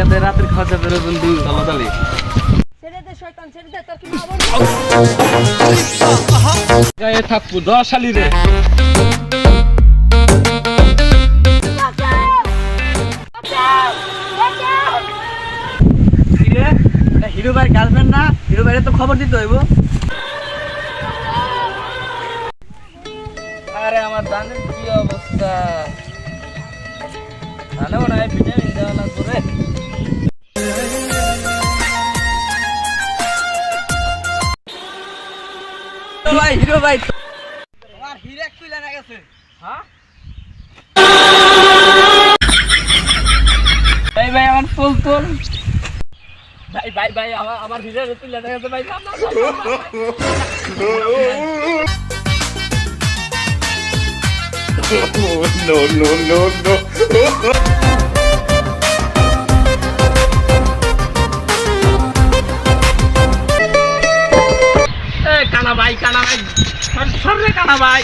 রে বন্ধু। চলো তাহলে ছেড়ে দে শয়তান ছেড়ে দে তোর কি মা বোন গায়ে থাকব দশ শালি রে। হিরো ভাই গার্লফ্রেন্ড না? হিরো ভাইয়ের তো খবর দিতে হইব। আরে আমার ধানের কি অবস্থা? ধানে মনে হয় ভাই হিরো ভাই তোমার হিরে খুলে না গেছে হ্যাঁ ভাই ভাই আমার ফুল ফুল ভাই ভাই ভাই আমার আমার হিরে তুলে না গেছে ভাই না, না, না, না। no, no, no, no. কানা ভাই কানা ভাই। সর সর রে কানা ভাই।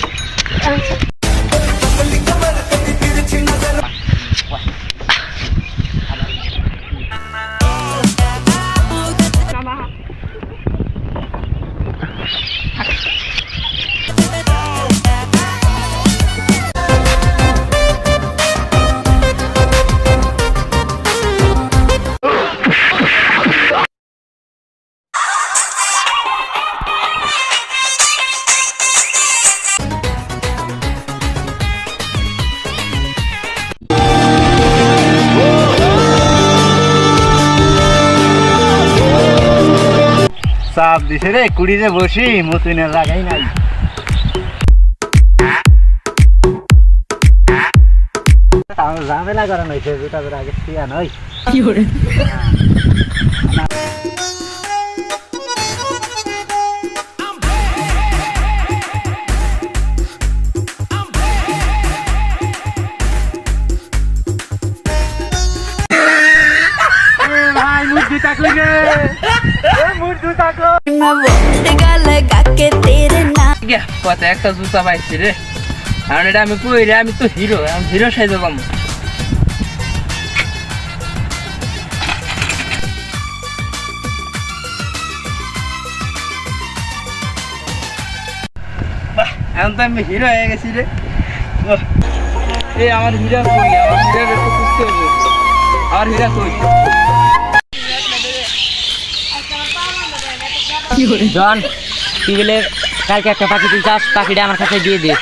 চাপ দিছে রে কুড়িতে বসি মতিনে লাগাই নাই। ঝামেলা করানো হয়েছে দুটা করে আগে শিয়া নয়। ভাই তাকলো बोलेगा लगा के तेरे नाम গিয়া কত একটা জুতা পাইছি রে কারণ এটা আমি কই রে আমি তো হিরো আমি হিরো সাইজে পাবো বাহ, এখন তো আমি হিরো হয়ে গেছি রে বাহ। এই আমার হিরো কই আমার হিরো তো খুঁজতে হবে আমার হিরো কই জন কি বলে কালকে একটা পাখি তুই চাস পাখিটা আমার কাছে দিয়ে দে।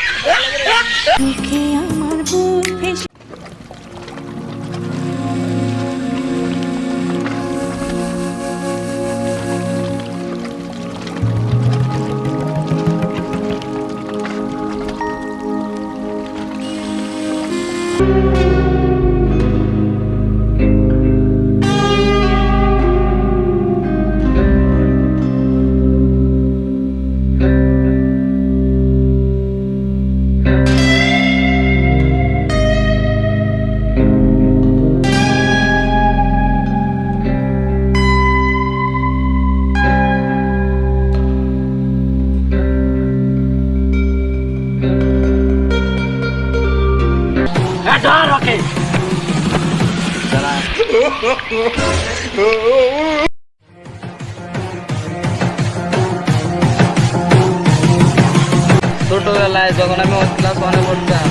ছোটবেলায় যখন আমি ক্লাস ওয়ানে পড়তাম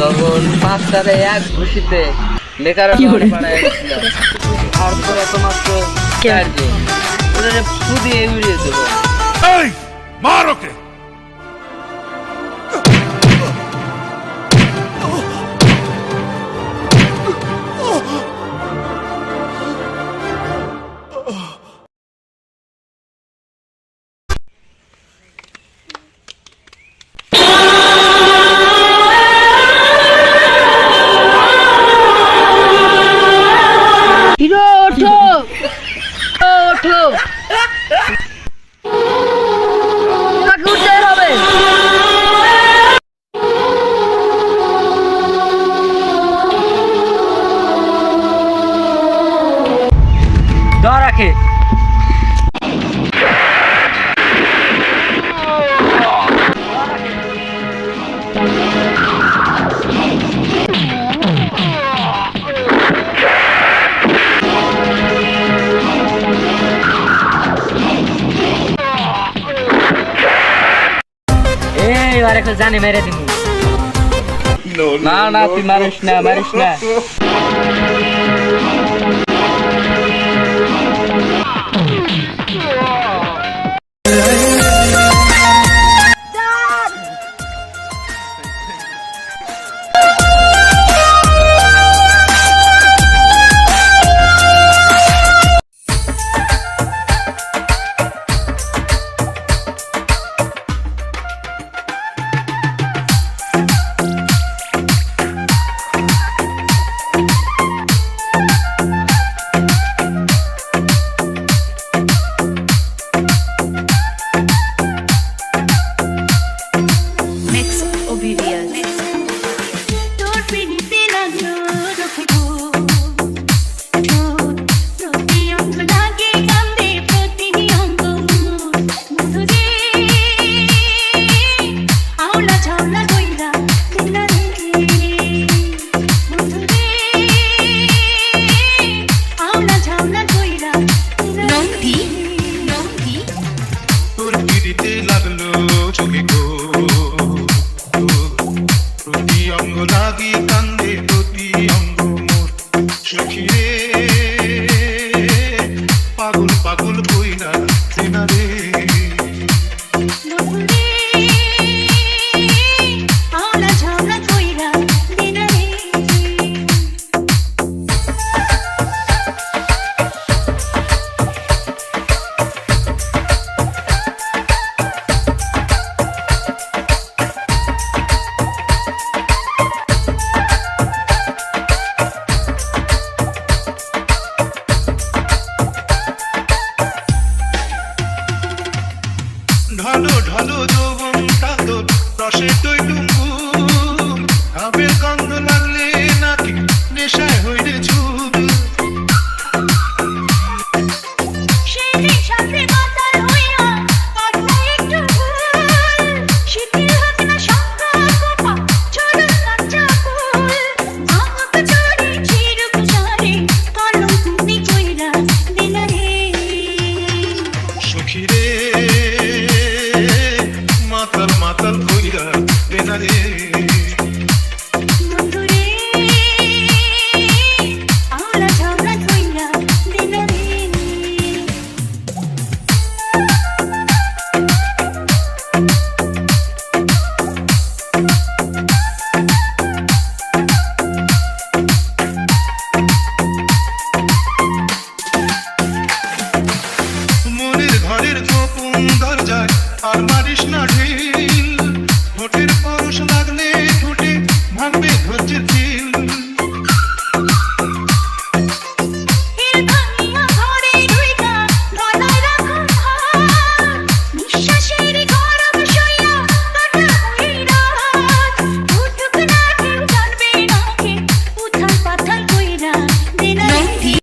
তখন পাঁচটারে এক ঘুষিতে বেকার আর তো এত মাত্র চারজন। ওদের ফুদিয়ে উড়িয়ে দেবো. আর একটা জানে মেরে দিব না না তুই মারিস না মারিস না ঢালো ঢালো দোবম টাতো রসে তৈ তুঙ্গু ঘামের গন্ধ লাগে